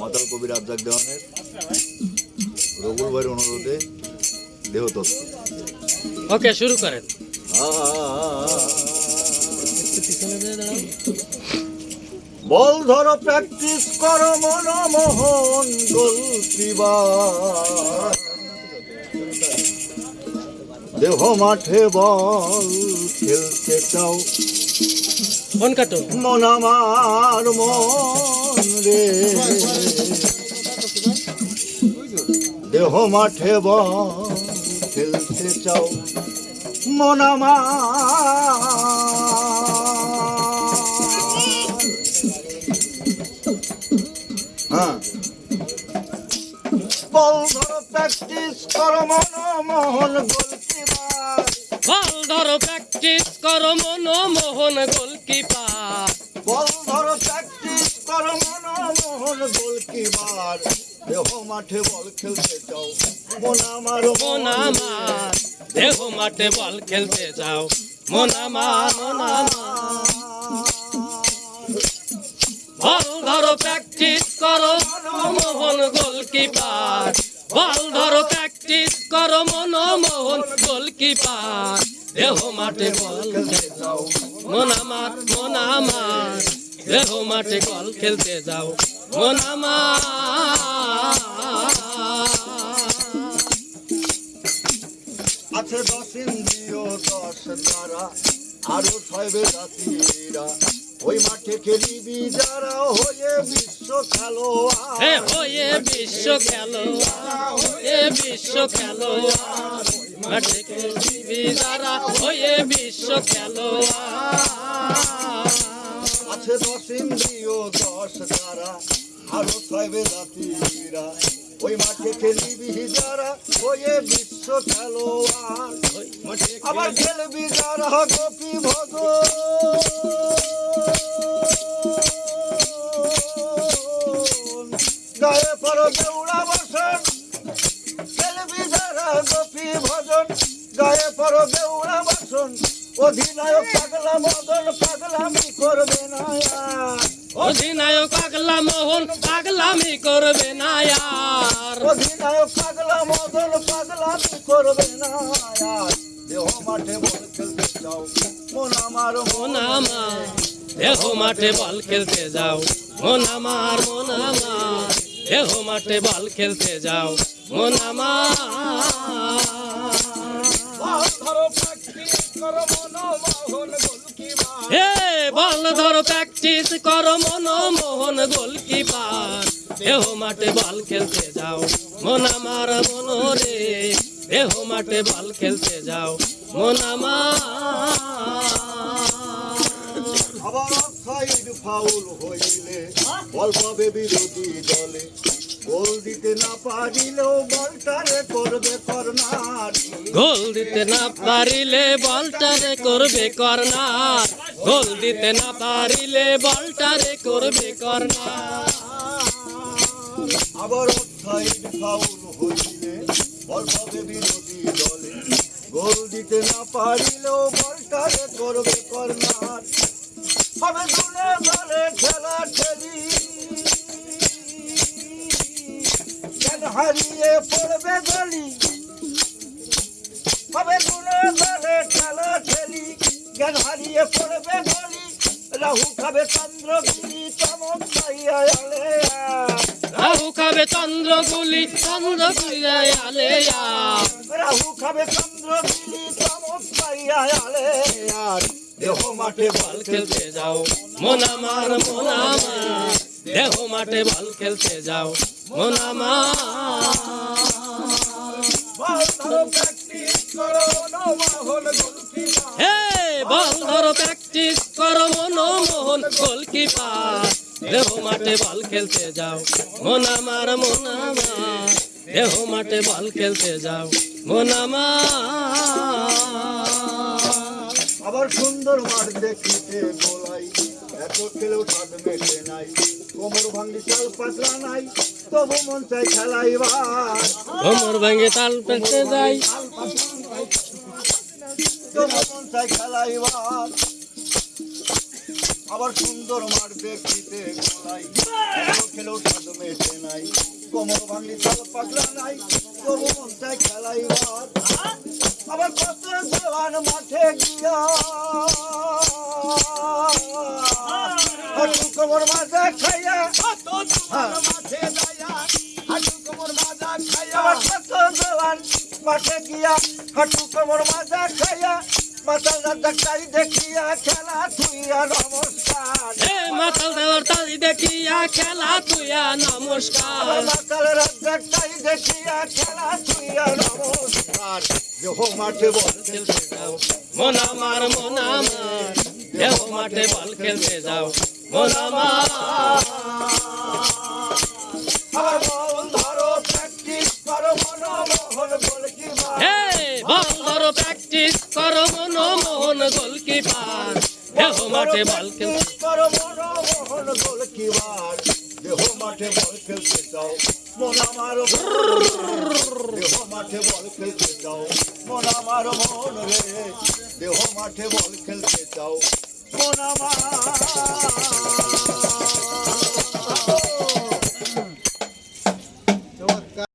মাতাল কবি রাজ্জাক দেওয়ানের রঘুর ভাইয়ের অনুরোধে দেহতত্ত্ব। ওকে শুরু করেন। বল ধরো প্র্যাকটিস করো মনমোহন গোলকিবার দেহ মাঠে বল খেলতে চাও। ফোন কাটো। মন আমার, মন রে। দেহ মাঠে খেলতে চাও। মন হ্যাঁ। বল প্র্যাকটিস করো মন মোহন গোলকিবার বল ধরো প্র্যাকটিস করো মনমোহন গোলকিপার। বল ধরো প্র্যাকটিস করো মন মোহন গোলকিবার দেহ মাঠে বল খেলতে চাও মন আমার মন আমার দেহ মাঠে বল খেলতে যাও মন আমার মন আমার। বল ধরো প্র্যাকটিস করো মনমোহন গোলকিপার। বল গোলকিপার দেহ মাঠে বল খেলতে যাও। মন আমার মন আমার। দেহ মাঠে বল খেলতে যাও। মন আমার। আছে দশ ইন্দ্রিয় দশ তারা আরও ছয় বেদাতিরা ওই মাঠে খেলিবি যারা হয়ে বিশ্ব খেলোয়াড়। হয়ে বিশ্ব খেলোয়াড় হয়ে বিশ্ব খেলোয়াড়। যারা হয়ে বিশ্ব খেলোয়াড় আছে দশ ইন্দ্রিয়, দশ তারা আরও ছয় বেদাতিরা ওই মাঠে খেলবি যারা হয়ে বিশ্ব খেলোয়াড়। আবার খেলবি যারা, গোপী ভগ পর দেউড়া বসন অধিনায়ক পাগলা মদন পাগলামি করবে না অধিনায়ক পাগলা মোহন পাগলামি করবে না অধিনায়ক পাগলা মদন পাগলামি করবে না দেহ মাঠে বল খেলতে চাও মন আমার মন আমার দেহ মাঠে বল খেলতে যাও মন আমার মন আমার দেহ মাঠে বল খেলতে যাও মন আমার। হে বল ধরো প্র্যাকটিস করো মনমোহন গোলকিপার দেহ মাঠে বল খেলতে যাও, মন আমার মন রে দেহ মাঠে বল খেলতে যাও, মন আমার। সাইড ফাউল হইলে বল পাবে বিরোধী দলে। গোল দিতে না পারিলেও বলটারে করবে কর্নার গোল দিতে না পারিলে বলটারে করবে কর্নার গোল দিতে না পারিলে বলটারে করবে কর্নার আবার সাইড ফাউল হইলে বল পাবে বিরোধী গোল দিতে না পারিলেও বলটারে করবে কর্নার হবে দুনে দলে খেলা। খেলি হারিয়ে পড়বে গলি। হবে দুনে দলে খেলা খেলি জ্ঞান হারিয়ে পড়বে গলি রাহু খাবে চন্দ্রগিরি চমক পাইয়া আলে রাহু খাবে চন্দ্রগুলি চন্দ্রগুলি আলে রাহু খাবে চন্দ্রগিরি চমক পাইয়া আলে আর দেহ মাঠে বল খেলতে যাও। মন আমার মন আমার। দেহ মাঠে বল খেলতে যাও। মন আমার। হে বল ধরো প্র্যাকটিস করো মনমোহন গোলকিপার। দেহ মাঠে বল খেলতে যাও মন আমার মন আমার। দেহ মাঠে বল খেলতে যাও মন আমার। আবার সুন্দর মাঠ দেখিতে গোলাই এত খেলেও স্বাদ মেটে নাই। কোমর ভাঙ্গি চাল পাতলা নাই তবু মন চাই খেলাইবার। কোমর ভেঙে তাল পেতে যাই চাই খেলাইবার আবার সুন্দর মাঠ দেখিতে গোলাই খেলেও স্বাদ মেটে নাই। কোমর ভাঙলি, তাল পাগলা নাই। তবু মন চাই খেলাইবার আবার কত জওয়ান মাঠে গিয়া। হাঁটু কোমর মাজা খাইয়া। মাঠে যাইয়া হাঁটু কোমর মাজা খাইয়া। কত জওয়ান মাঠে গিয়া। হাঁটু কোমর মাজা খাইয়া। মাথা ডাক্তারি দেখিয়া খেলা থুইয়া নমস্কার। হে মাতাল দেওয়ার তালি দেখিয়া খেলা তুইয়া নমস্কার। মাতাল ডাক্তারি দেখিয়া খেলা থুইয়া নমস্কার। দেহ মাঠে বল খেলতে যাও। মন আমার মন আমার। দেহ মাঠে বল খেলতে যাও। মন আমার গোলকিপার দেহ মাঠে বল খেলতে করো মনোমোহন বল কি বার? দেহ মাঠে বল খেলতে যাও। মন আমার দেহ মাঠে বল খেলতে যাও। মন আমার মন রে। দেহ মাঠে বল খেলতে দাও মন আমার